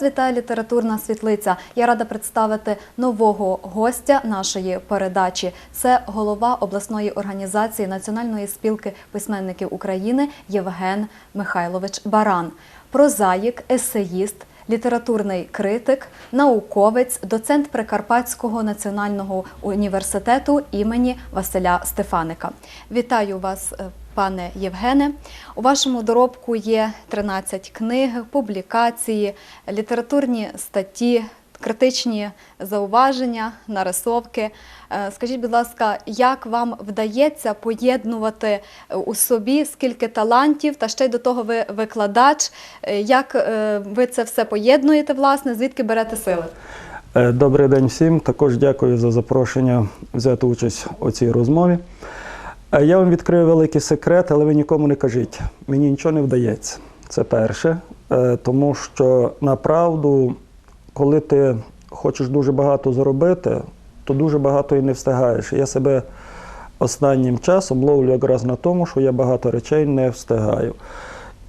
Вас вітає літературна світлиця. Я рада представити нового гостя нашої передачі. Це голова обласної організації Національної спілки письменників України Євген Михайлович Баран. Прозаїк, есеїст, літературний критик, науковець, доцент Прикарпатського національного університету імені Василя Стефаника. Вітаю вас, е, пане Євгене. У вашому доробку є 13 книг, публікації, літературні статті, критичні зауваження, нарисовки. Е, Скажіть, будь ласка, як вам вдається поєднувати е, у собі скільки талантів, та ще й до того ви викладач? Е, Як ви це все поєднуєте, власне, звідки берете сили? Добрий день всім. Також дякую за запрошення взяти участь у цій розмові. Е, Я вам відкрию великий секрет, але ви нікому не кажіть. Мені нічого не вдається. Це перше. Е, Тому що направду, коли ти хочеш дуже багато зробити, то дуже багато і не встигаєш. Я себе останнім часом ловлю якраз на тому, що я багато речей не встигаю.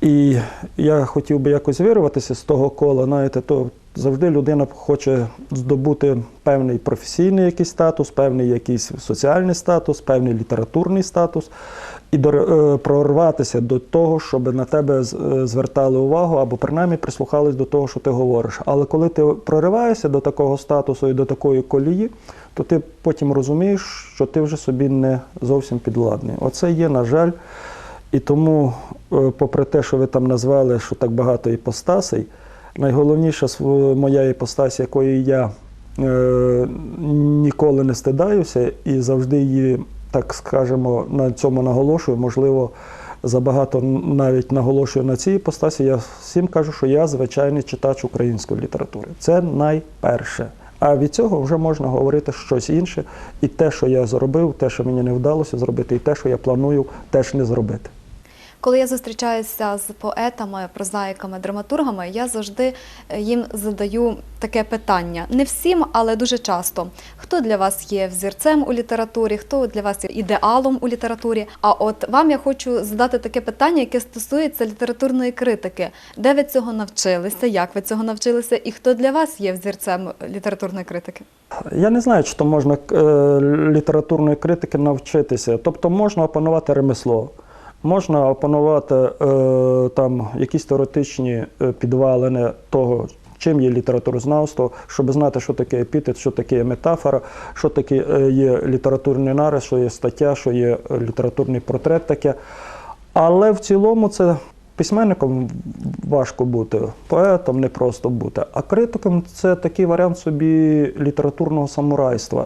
І я хотів би якось вирватися з того кола, знаєте, то завжди людина хоче здобути певний професійний якийсь статус, певний якийсь соціальний статус, певний літературний статус, і е, прорватися до того, щоб на тебе е, звертали увагу або принаймні прислухались до того, що ти говориш. Але коли ти прориваєшся до такого статусу і до такої колії, то ти потім розумієш, що ти вже собі не зовсім підладний. Оце є, на жаль. І тому, е, попри те, що ви там назвали, що так багато іпостасей, найголовніша моя іпостась, якої я е, ніколи не стидаюся і завжди її, так скажемо, на цьому наголошую. Можливо, забагато навіть наголошую на цій іпостасі. Я всім кажу, що я звичайний читач української літератури. Це найперше. А від цього вже можна говорити щось інше. І те, що я зробив, те, що мені не вдалося зробити, і те, що я планую, теж не зробити. Коли я зустрічаюся з поетами, прозаїками, драматургами, я завжди е, їм задаю таке питання. Не всім, але дуже часто. Хто для вас є взірцем у літературі, хто для вас є ідеалом у літературі? А от вам я хочу задати таке питання, яке стосується літературної критики. Де ви цього навчилися? Як ви цього навчилися? І хто для вас є взірцем літературної критики? Я не знаю, чи то можна е, літературної критики навчитися. Тобто можна опанувати ремесло, можна опанувати е, там якісь теоретичні е, підвалини того, чим є літературознавство, щоб знати, що таке епітет, що таке метафора, що таке е, є літературний нарис, що є стаття, що є літературний портрет таке. Але в цілому це письменником важко бути, поетом не просто бути. А критиком це такий варіант собі літературного самурайства.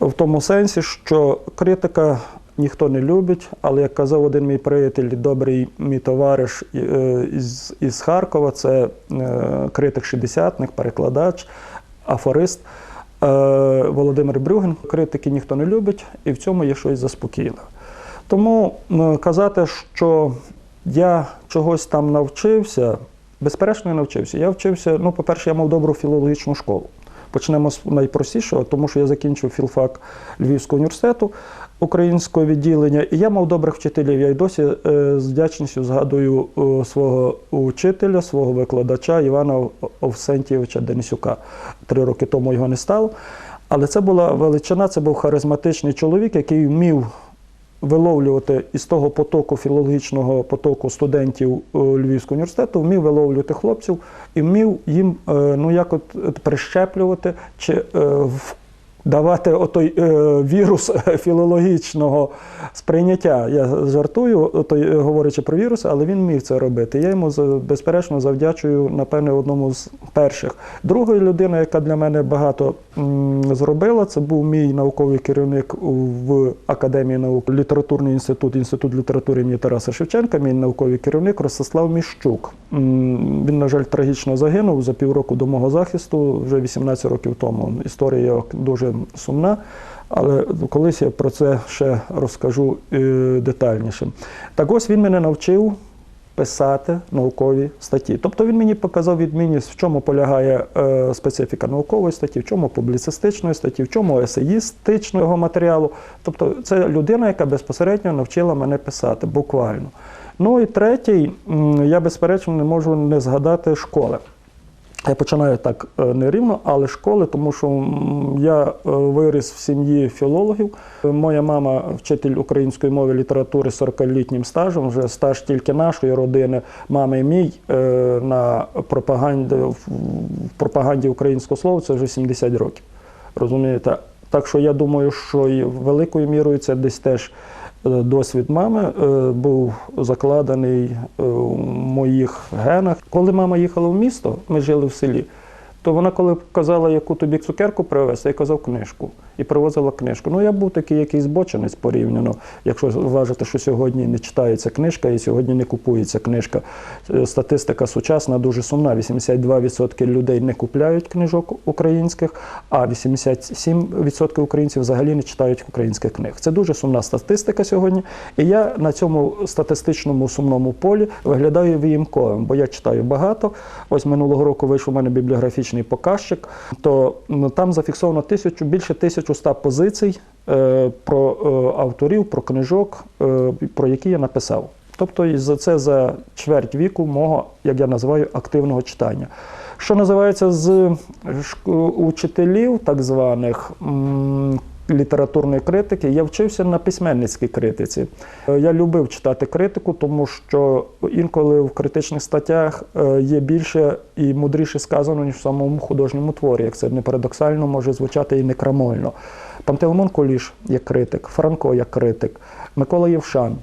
В тому сенсі, що критика ніхто не любить, але як казав один мій приятель, добрий мій товариш е, із, із Харкова, це е, критик шістдесятник, перекладач, афорист. Е, Володимир Брюгін. Критики ніхто не любить, і в цьому є щось заспокійливе. Тому казати, що я чогось там навчився, безперечно, я навчився. Я вчився, ну, по-перше, я мав добру філологічну школу. Почнемо з найпростішого, тому що я закінчив філфак Львівського університету українського відділення, і я мав добрих вчителів. Я й досі е, з вдячністю згадую е, свого учителя, свого викладача Івана Овсентійовича Денисюка. Три роки тому його не стало. Але це була величина, це був харизматичний чоловік, який вмів виловлювати із того потоку, філологічного потоку студентів е, Львівського університету, вмів виловлювати хлопців і вмів їм е, ну, як от е, прищеплювати чи давати отой вірус філологічного сприйняття. Я жартую, ото, е, говорячи про вірус, але він вмів це робити. Я йому безперечно завдячую, напевне, одному з перших. Другою людиною, яка для мене багато зробила, це був мій науковий керівник в Академії наук, літературний інститут, інститут літератури імені Тараса Шевченка, мій науковий керівник Ростислав Міщук. Він, на жаль, трагічно загинув за півроку до мого захисту, вже 18 років тому. Історія дуже сумна. Але колись я про це ще розкажу е, детальніше. Так ось він мене навчив писати наукові статті. Тобто він мені показав відмінність, в чому полягає е, специфіка наукової статті, в чому публіцистичної статті, в чому есеїстичного матеріалу. Тобто це людина, яка безпосередньо навчила мене писати, буквально. Ну і третій, я безперечно не можу не згадати школи. Я починаю так е, нерівно, але школи, тому що я е, виріс в сім'ї філологів. Моя мама вчитель української мови літератури з 40-літнім стажем, вже стаж тільки нашої родини, мами мій е, на пропаганді, в пропаганді українського слова це вже 70 років. Розумієте? Так що я думаю, що і великою мірою це десь теж досвід мами е, був закладений у в моїх генах. Коли мама їхала в місто, ми жили в селі, то вона, коли казала, яку тобі цукерку привезти, я казав книжку. І привозила книжку. Ну, я був такий якийсь збочинець порівняно, якщо вважати, що сьогодні не читається книжка і сьогодні не купується книжка. Е, Статистика сучасна дуже сумна. 82% людей не купляють книжок українських, а 87% українців взагалі не читають українських книг. Це дуже сумна статистика сьогодні. І я на цьому статистичному сумному полі виглядаю виїмковим, бо я читаю багато. Ось минулого року вийшов у мене бібліографічний показчик, то ну, там зафіксовано тисячу, більше 1100 позицій е, про е, авторів, про книжок, е, про які я написав. Тобто за це за чверть віку мого, як я називаю, активного читання. Що називається з учителів, так званих літературної критики, я вчився на письменницькій критиці. Е, Я любив читати критику, тому що інколи в критичних статтях е, є більше і мудріше сказано, ніж в самому художньому творі, як це не парадоксально може звучати і не крамольно. Пантелеймон Куліш як критик, Франко як критик, Микола Євшан,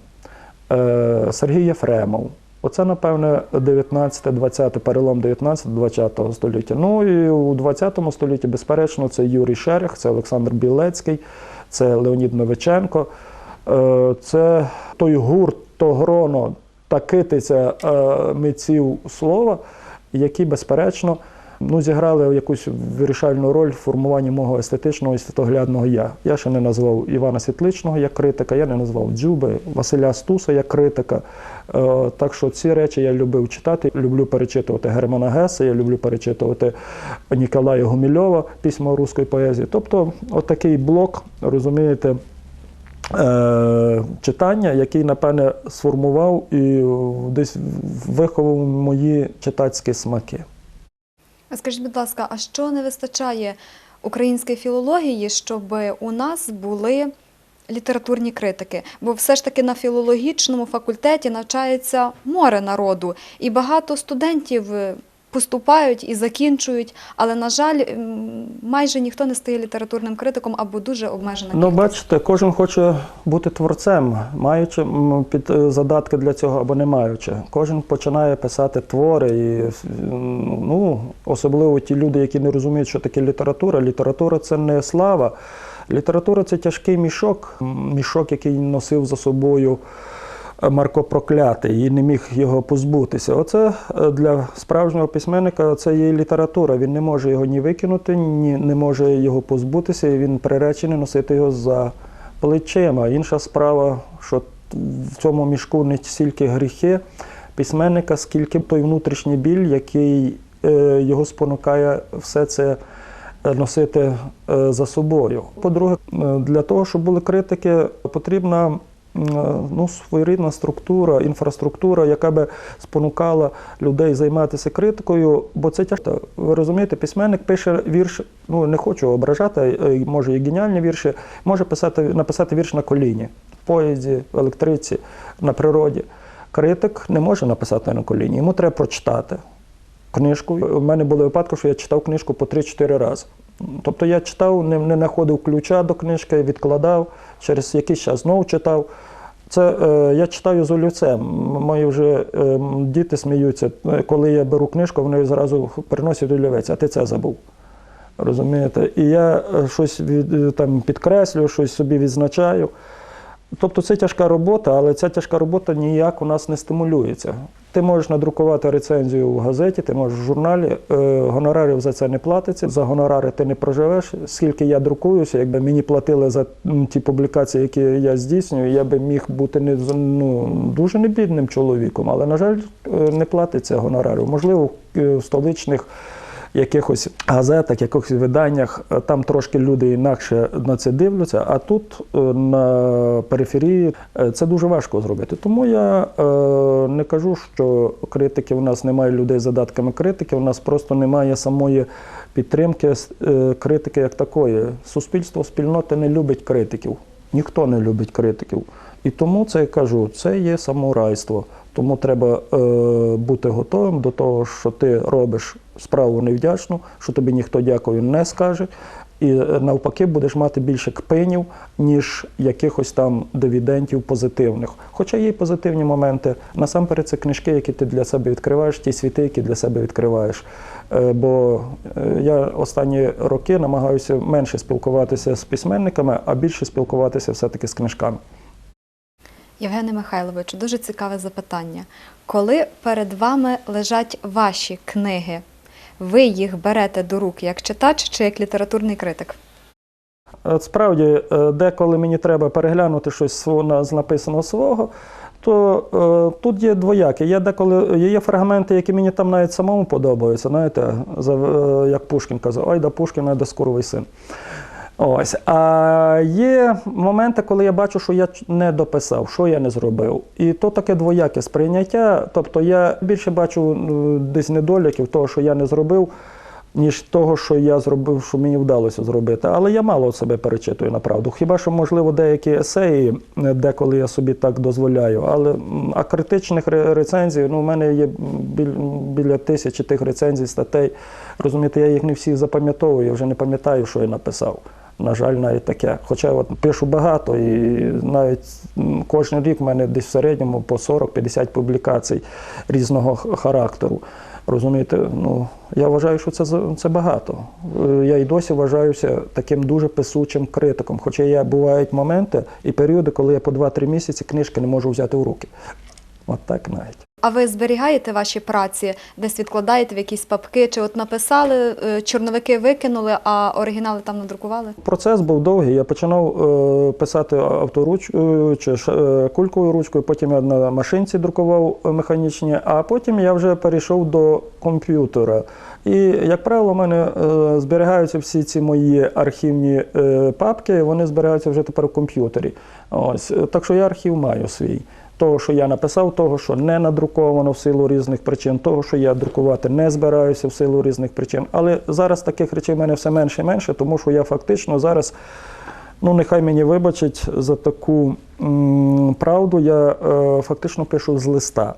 е, Сергій Єфремов. Оце, напевне, 19-20, перелом 19-20 століття. Ну і у 20 столітті, безперечно, це Юрій Шерех, це Олександр Білецький, це Леонід Новиченко. Е, Це той гурт, то гроно, та китиця е, митців слова, які, безперечно, ну, зіграли якусь вирішальну роль в формуванні мого естетичного і світоглядного я. Я ще не назвав Івана Світличного як критика, я не назвав Дзюби, Василя Стуса як критика. Е, Так що ці речі я любив читати. Люблю перечитувати Германа Геса, я люблю перечитувати Ніколая Гумільова, письма руської поезії. Тобто, отакий блок, розумієте, е, читання, який, напевне, сформував і десь виховав мої читацькі смаки. Скажіть, будь ласка, а що не вистачає української філології, щоб у нас були літературні критики? Бо все ж таки на філологічному факультеті навчається море народу, і багато студентів поступають і закінчують, але, на жаль, майже ніхто не стає літературним критиком або дуже обмежена Ну, кількість. бачите, кожен хоче бути творцем, маючи під е, задатки для цього або не маючи. Кожен починає писати твори. І, ну, особливо ті люди, які не розуміють, що таке література. Література це не слава. Література це тяжкий мішок, мішок, який носив за собою. Марко Проклятий і не міг його позбутися. Оце е, для справжнього письменника це є література. Він не може його ні викинути, ні не може його позбутися, і він приречений носити його за плечима. Інша справа, що в цьому мішку не стільки гріхи письменника, скільки той внутрішній біль, який е, його спонукає все це е, носити за собою. По-друге, для того, щоб були критики, потрібна ну, своєрідна структура, інфраструктура, яка би спонукала людей займатися критикою, бо це тяжко. Ви розумієте, письменник пише вірш, ну не хочу ображати, е, може і геніальні вірші, може писати, написати вірш на коліні, в поїзді, в електриці, на природі. Критик не може написати на коліні, йому треба прочитати книжку. У мене були випадки, що я читав книжку по 3-4 рази. Тобто я читав, не, не знаходив ключа до книжки, відкладав, через якийсь час знову читав. Це е, я читаю з олівцем. Мої вже е, діти сміються. Е, Коли я беру книжку, вони зразу приносять олівець, а ти це забув. Розумієте? І я е, щось від, е, там підкреслюю, щось собі відзначаю. Тобто це тяжка робота, але ця тяжка робота ніяк у нас не стимулюється. Ти можеш надрукувати рецензію в газеті, ти можеш в журналі, е, гонорарів за це не платиться. За гонорари ти не проживеш. Скільки я друкуюся, якби мені платили за ті публікації, які я здійснюю, я би міг бути не ну, дуже небідним чоловіком, але, на жаль, е, не платиться гонорарів. Можливо, е, в столичних якихось газетах, якихось виданнях, е, там трошки люди інакше на це дивляться, а тут е, на периферії е, це дуже важко зробити. Тому я не кажу, що критики у нас немає людей з задатками критики, у нас просто немає самої підтримки критики як такої. Суспільство, спільнота не любить критиків. Ніхто не любить критиків. І тому це я кажу, це є самурайство. Тому треба е, бути готовим до того, що ти робиш справу невдячну, що тобі ніхто дякую не скаже. І е, навпаки будеш мати більше кпинів, ніж якихось там дивідентів позитивних. Хоча є й позитивні моменти. Насамперед, це книжки, які ти для себе відкриваєш, ті світи, які для себе відкриваєш. Е, Бо е, я останні роки намагаюся менше спілкуватися з письменниками, а більше спілкуватися все-таки з книжками. Євгене Михайловичу, дуже цікаве запитання. Коли перед вами лежать ваші книги, ви їх берете до рук як читач чи як літературний критик? От Справді, е, деколи мені треба переглянути щось з написаного свого, то е, тут є двояке. Є деколи є фрагменти, які мені там навіть самому подобаються. Знаєте, за, е, як Пушкін казав, ой, да Пушкін, ой, да скоровий син. Ось. А є моменти, коли я бачу, що я не дописав, що я не зробив. І то таке двояке сприйняття. Тобто я більше бачу десь недоліків того, що я не зробив, ніж того, що я зробив, що мені вдалося зробити. Але я мало себе перечитую на правду. Хіба що, можливо, деякі есеї, деколи я собі так дозволяю. Але а критичних ре- рецензій, ну, у мене є біля тисячі тих рецензій, статей. Розумієте, я їх не всі запам'ятовую, я вже не пам'ятаю, що я написав. На жаль, навіть таке. Хоча от пишу багато, і навіть кожен рік в мене десь в середньому по 40-50 публікацій різного характеру. Розумієте, ну я вважаю, що це це багато. Е, Я й досі вважаюся таким дуже писучим критиком. Хоча є бувають моменти і періоди, коли я по 2-3 місяці книжки не можу взяти в руки. От так навіть. А ви зберігаєте ваші праці, десь відкладаєте в якісь папки, чи от написали, е, чорновики викинули, а оригінали там надрукували? Процес був довгий. Я починав е, писати авторучкою чи ш- е, кулькою ручкою, потім я на машинці друкував механічні, а потім я вже перейшов до комп'ютера. І, як правило, в мене зберігаються всі ці мої архівні папки, вони зберігаються вже тепер в комп'ютері. Ось. Так що я архів маю свій. Того, що я написав, того, що не надруковано в силу різних причин, того, що я друкувати не збираюся в силу різних причин. Але зараз таких речей в мене все менше і менше, тому що я фактично зараз, ну нехай мені вибачить за таку правду, я е, фактично пишу з листа.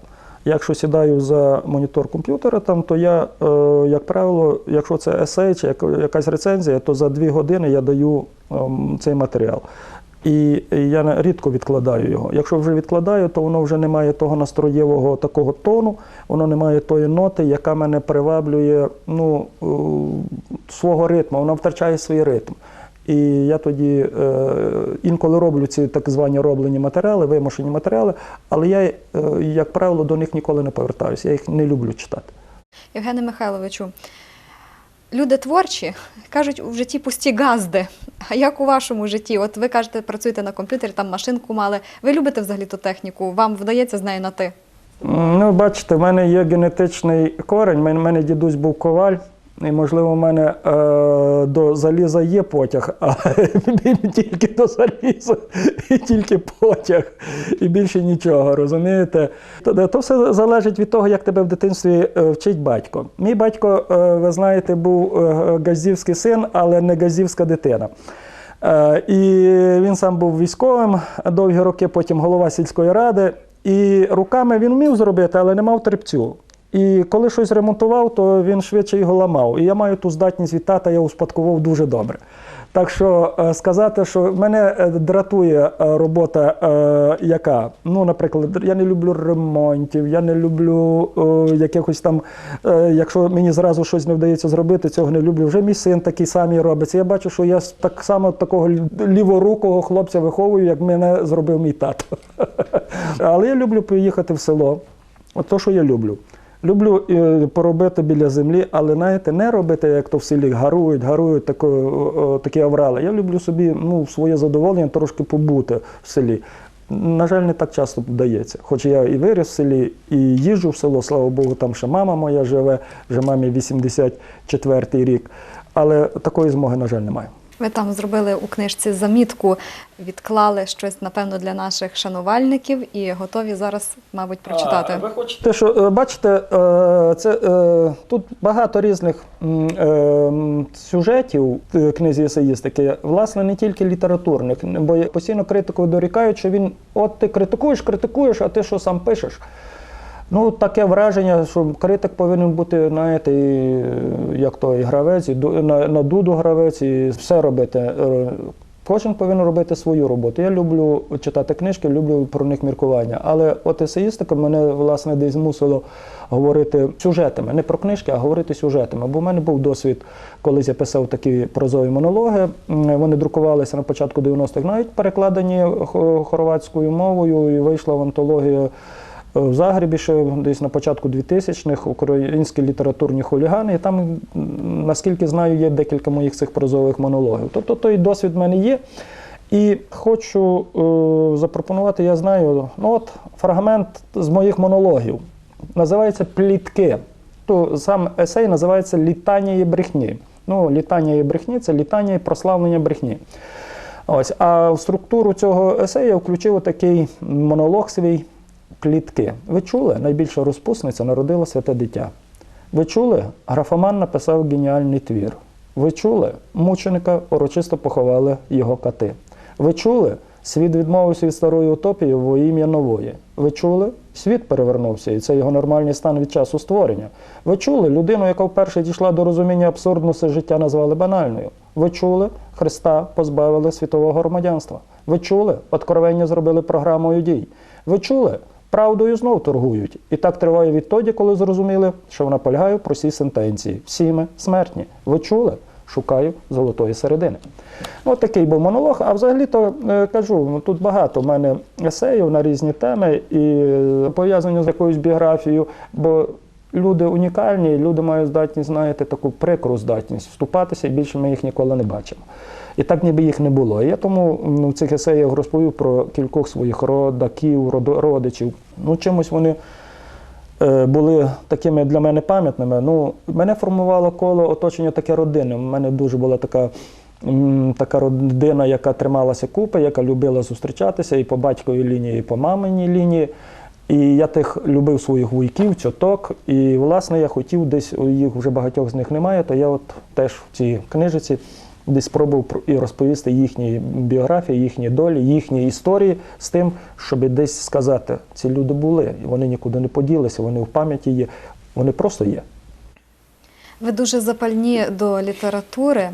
Якщо сідаю за монітор комп'ютера, там, то я, е, як правило, якщо це есей чи якась рецензія, то за дві години я даю ем, цей матеріал. І я рідко відкладаю його. Якщо вже відкладаю, то воно вже не має того настроєвого такого тону, воно не має тої ноти, яка мене приваблює ну, свого ритму, воно втрачає свій ритм. І я тоді е, інколи роблю ці так звані роблені матеріали, вимушені матеріали, але я, е, як правило, до них ніколи не повертаюся. Я їх не люблю читати. Євгене Михайловичу, люди творчі кажуть у житті пусті газди. А як у вашому житті? От ви кажете, працюєте на комп'ютері, там машинку мали. Ви любите взагалі ту техніку? Вам вдається з нею на ти? Ну, бачите, в мене є генетичний корень. У мене, дідусь був коваль, і, можливо, в мене е, до заліза є потяг, а тільки до заліза, і тільки потяг, і більше нічого, розумієте? То, то все залежить від того, як тебе в дитинстві е, вчить батько. Мій батько, е, ви знаєте, був е, газівський син, але не газівська дитина. І він сам був військовим довгі роки, потім голова сільської ради. І руками він вмів зробити, але не мав терпцю. І коли щось ремонтував, то він швидше його ламав. І я маю ту здатність від тата, я успадкував дуже добре. Так що е, сказати, що мене е, дратує е, робота, е, яка, ну, наприклад, я не люблю ремонтів, я не люблю е, якихось там, е, якщо мені зразу щось не вдається зробити, цього не люблю. Вже мій син такий самий робиться. Я бачу, що я так само такого лі- ліворукого хлопця виховую, як мене зробив мій тато. Але я люблю поїхати в село. От то, що я люблю. Люблю е, поробити біля землі, але знаєте, не робити, як то в селі гарують, гарують тако, такі аврали. Я люблю собі ну, своє задоволення трошки побути в селі. На жаль, не так часто вдається. Хоч я і виріс в селі, і їжджу в село, слава Богу, там ще мама моя живе, вже мамі 84-й рік. Але такої змоги, на жаль, немає. Ви там зробили у книжці замітку, відклали щось, напевно, для наших шанувальників і готові зараз, мабуть, прочитати. А, ви хочете, що е, бачите, е, це е, тут багато різних сюжетів книзі есеїстики, власне, не тільки літературних, бо постійно критикою дорікають, що він от ти критикуєш, критикуєш, а ти що сам пишеш. Ну, таке враження, що критик повинен бути, знаєте, і, е, як то і гравець, і на, на дуду гравець, і все робити. Е, Кожен повинен робити свою роботу. Я люблю читати книжки, люблю про них міркування. Але от есеїстика мене власне десь змусило говорити сюжетами, не про книжки, а говорити сюжетами. Бо в мене був досвід, колись я писав такі прозові монологи. Вони друкувалися на початку 90-х, навіть перекладені хорватською мовою, і вийшла в антологію в Загребі ще десь на початку 2000-х українські літературні хулігани. І там, наскільки знаю, є декілька моїх цих прозових монологів. Тобто той досвід в мене є. І хочу е, запропонувати, я знаю, ну от фрагмент з моїх монологів. Називається Плітки. То сам есей називається Літання і брехні. Ну, літання і брехні це літання і прославлення брехні. Ось, а в структуру цього есею я включив такий монолог свій клітки. Ви чули? Найбільша розпусниця народила святе дитя. Ви чули? Графоман написав геніальний твір. Ви чули? Мученика урочисто поховали його кати. Ви чули? Світ відмовився від старої утопії во ім'я нової. Ви чули? Світ перевернувся, і це його нормальний стан від часу створення. Ви чули? Людину, яка вперше дійшла до розуміння абсурдності життя, назвали банальною. Ви чули? Христа позбавили світового громадянства. Ви чули? Откровення зробили програмою дій. Ви чули? Правдою знов торгують. І так триває відтоді, коли зрозуміли, що вона полягає в простій сентенції. Всі ми смертні. Ви чули? Шукаю золотої середини. Ну, От такий був монолог. А взагалі-то е, кажу, ну, тут багато в мене есеїв на різні теми і е, пов'язані з якоюсь біографією, бо люди унікальні, люди мають здатність, знаєте, таку прикру здатність вступатися, і більше ми їх ніколи не бачимо. І так ніби їх не було. І я тому в цих есеях розповів про кількох своїх родаків, родичів. Ну, чимось вони е, були такими для мене пам'ятними. Ну, мене формувало коло оточення таке родини. У мене дуже була така. Така родина, яка трималася купи, яка любила зустрічатися і по батьковій лінії, і по маминій лінії. І я тих любив своїх вуйків, цьоток. І, власне, я хотів десь, їх вже багатьох з них немає, то я от теж в цій книжиці десь спробував і розповісти їхні біографії, їхні долі, їхні історії з тим, щоб десь сказати, ці люди були, вони нікуди не поділися, вони в пам'яті є, вони просто є. Ви дуже запальні до літератури.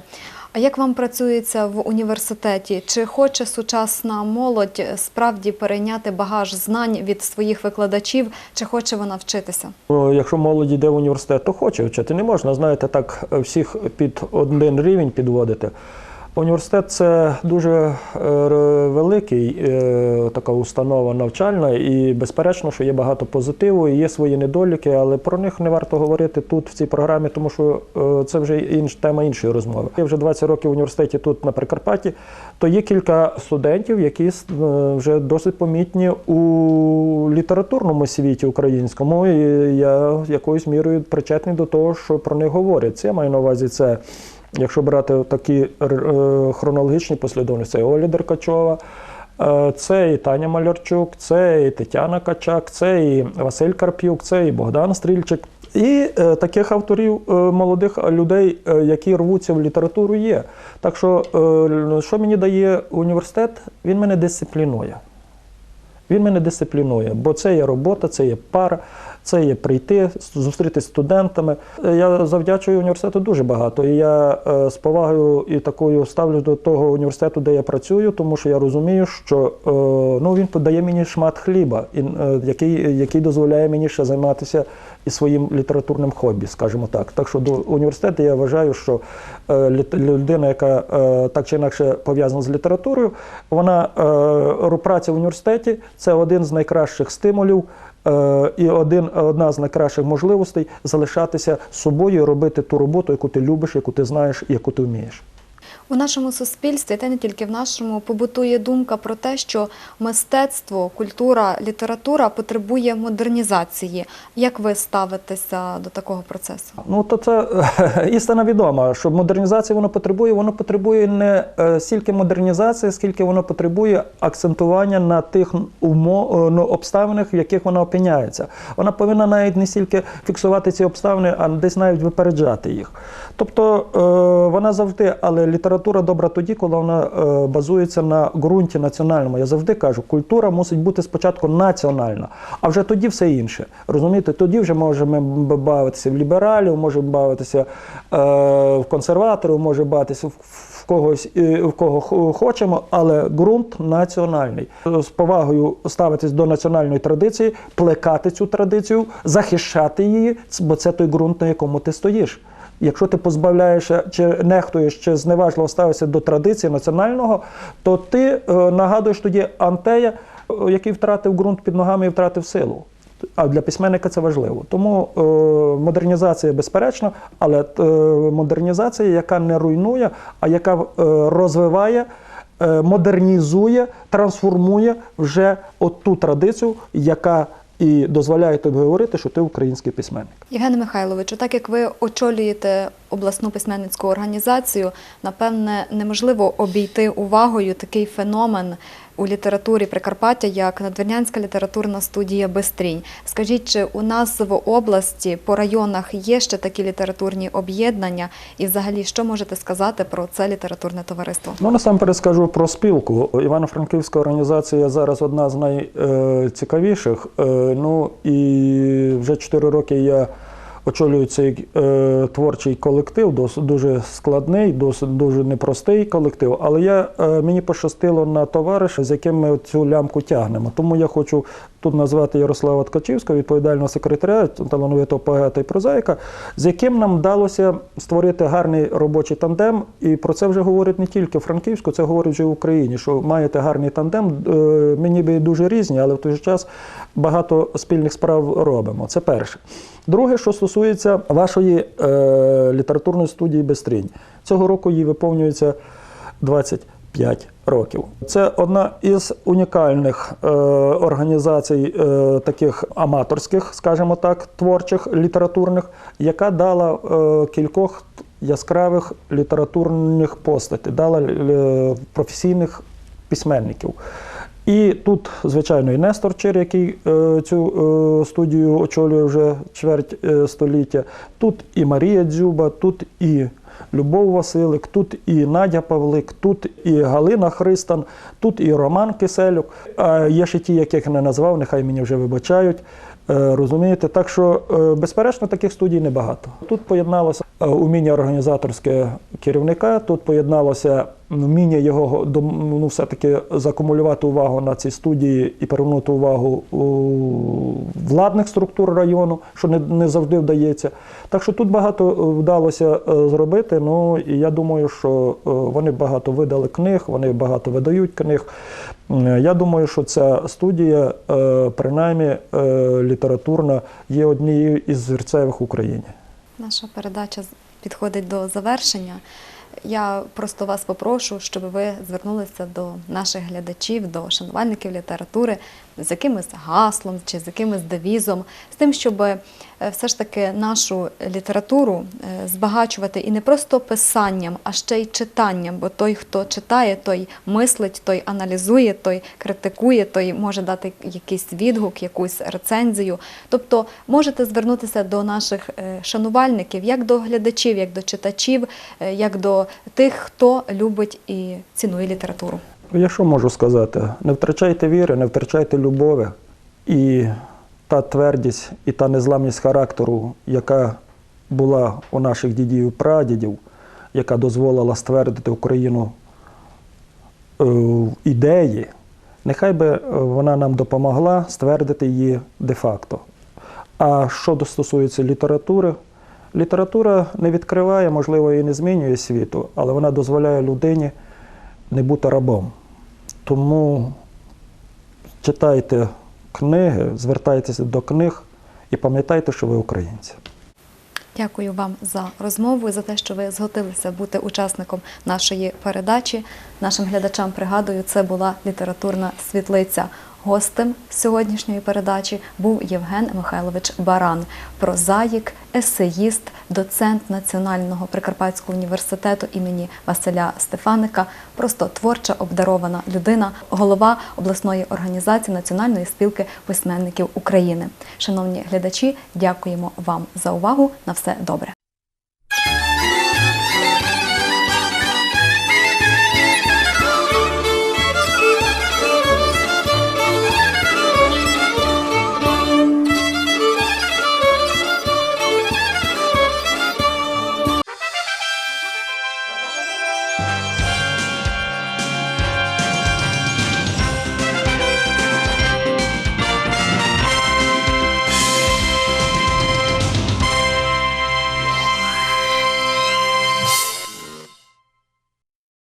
А як вам працюється в університеті? Чи хоче сучасна молодь справді перейняти багаж знань від своїх викладачів, чи хоче вона вчитися? Якщо молодь йде в університет, то хоче вчити. Не можна, знаєте, так всіх під один рівень підводити. Університет це дуже е, великий, е, така установа навчальна, і безперечно, що є багато позитиву, і є свої недоліки, але про них не варто говорити тут, в цій програмі, тому що е, це вже інш, тема іншої розмови. Я вже 20 років в університеті тут на Прикарпатті, то є кілька студентів, які вже досить помітні у літературному світі українському. І я якоюсь мірою причетний до того, що про них говорять. Я маю на увазі це. Якщо брати такі е, хронологічні послідовності, це Оля Деркачова, е, це і Таня Малярчук, це і Тетяна Качак, це і Василь Карп'юк, це і Богдан Стрільчик. І е, таких авторів молодих людей, які рвуться в літературу, є. Так що, що мені дає університет, він мене дисциплінує. Він мене дисциплінує, бо це є робота, це є пара, це є прийти, зустрітися з студентами. Е, Я завдячую університету дуже багато. І я е, з повагою і такою ставлюсь до того університету, де я працюю, тому що я розумію, що е, ну, він подає мені шмат хліба, який, який дозволяє мені ще займатися і своїм літературним хобі, скажімо так. Так що до університету я вважаю, що людина, яка так чи інакше пов'язана з літературою, вона праця в університеті це один з найкращих стимулів. Е, І один, одна з найкращих можливостей залишатися собою і робити ту роботу, яку ти любиш, яку ти знаєш яку ти вмієш. У нашому суспільстві, та не тільки в нашому, побутує думка про те, що мистецтво, культура, література потребує модернізації. Як ви ставитеся до такого процесу? Ну, то це е, істина відома, що модернізації воно потребує. Воно потребує не е, стільки модернізації, скільки воно потребує акцентування на тих умо, е, ну, обставинах, в яких вона опиняється. Вона повинна навіть не стільки фіксувати ці обставини, а десь навіть випереджати їх. Тобто вона завжди, але література добра тоді, коли вона е, базується на ґрунті національному. Я завжди кажу, культура мусить бути спочатку національна, а вже тоді все інше. Розумієте, тоді вже можемо бавитися в лібералів, можемо бавитися е, в консерваторів, може бавитися в, когось, е, в кого хо- хочемо, але ґрунт національний. З повагою ставитись до національної традиції, плекати цю традицію, захищати її, бо це той ґрунт, на якому ти стоїш. Якщо ти позбавляєшся чи нехтуєш чи зневажливо ставишся до традиції національного, то ти е, нагадуєш тоді Антея, е, який втратив ґрунт під ногами і втратив силу. А для письменника це важливо. Тому е, модернізація безперечно, але е, модернізація, яка не руйнує, а яка е, розвиває, е, модернізує, трансформує вже ту традицію, яка і дозволяє тобі говорити, що ти український письменник. Євгене Михайловичу, так як ви очолюєте обласну письменницьку організацію, напевне, неможливо обійти увагою такий феномен у літературі Прикарпаття, як Надвірнянська літературна студія Бестрінь. Скажіть, чи у нас в області по районах є ще такі літературні об'єднання? І взагалі, що можете сказати про це літературне товариство? Ну, насамперед скажу про спілку. Івано-Франківська організація зараз одна з найцікавіших. Ну і вже 4 роки я очолюю цей е, творчий колектив, дос- дуже складний, досить дуже непростий колектив. Але я, е, мені пощастило на товариша, з яким ми цю лямку тягнемо. Тому я хочу тут назвати Ярослава Ткачівського, відповідального секретаря, талановитого поета і прозаїка, з яким нам вдалося створити гарний робочий тандем. І про це вже говорять не тільки Франківську, це говорять вже в Україні, що маєте гарний тандем. Е, Ми ніби дуже різні, але в той же час багато спільних справ робимо. Це перше. Друге, що стосується вашої е, літературної студії Бестрінь. Цього року їй виповнюється 25 років. Це одна із унікальних е, організацій, е, таких аматорських, скажімо так, творчих, літературних, яка дала е, кількох яскравих літературних постатей, дала е, професійних письменників. І тут, звичайно, і Нестор Чир, який е, цю е, студію очолює вже чверть е, століття. Тут і Марія Дзюба, тут і Любов Василик, тут і Надя Павлик, тут і Галина Христан, тут і Роман Киселюк. А є ще ті, яких не назвав, нехай мені вже вибачають. Е, Розумієте, так що, е, безперечно, таких студій небагато. Тут поєдналося е, уміння організаторське керівника, тут поєдналося вміння його ну, все-таки закумулювати увагу на цій студії і привернути увагу владних структур району, що не, не завжди вдається. Так що тут багато е, вдалося е, зробити. Ну і я думаю, що е, вони багато видали книг, вони багато видають книг. Я думаю, що ця студія, принаймні літературна, є однією із зірцевих в Україні. Наша передача підходить до завершення. Я просто вас попрошу, щоб ви звернулися до наших глядачів, до шанувальників літератури з якимось гаслом чи з якимось девізом, з тим, щоб е, все ж таки нашу літературу е, збагачувати і не просто писанням, а ще й читанням. Бо той, хто читає, той мислить, той аналізує, той критикує, той може дати якийсь відгук, якусь рецензію. Тобто можете звернутися до наших е, шанувальників, як до глядачів, як до читачів, як до тих, хто любить і цінує літературу. Я що можу сказати? Не втрачайте віри, не втрачайте любові. І та твердість, і та незламність характеру, яка була у наших дідів і прадідів, яка дозволила ствердити Україну е, в ідеї, нехай би е, вона нам допомогла ствердити її де-факто. А що стосується літератури, література не відкриває, можливо, і не змінює світу, але вона дозволяє людині не бути рабом. Тому читайте книги, звертайтеся до книг і пам'ятайте, що ви українці. Дякую вам за розмову і за те, що ви згодилися бути учасником нашої передачі. Нашим глядачам пригадую, це була літературна світлиця. Гостем сьогоднішньої передачі був Євген Михайлович Баран, прозаїк, есеїст, доцент Національного Прикарпатського університету імені Василя Стефаника, просто творча обдарована людина, голова обласної організації Національної спілки письменників України. Шановні глядачі, дякуємо вам за увагу. На все добре.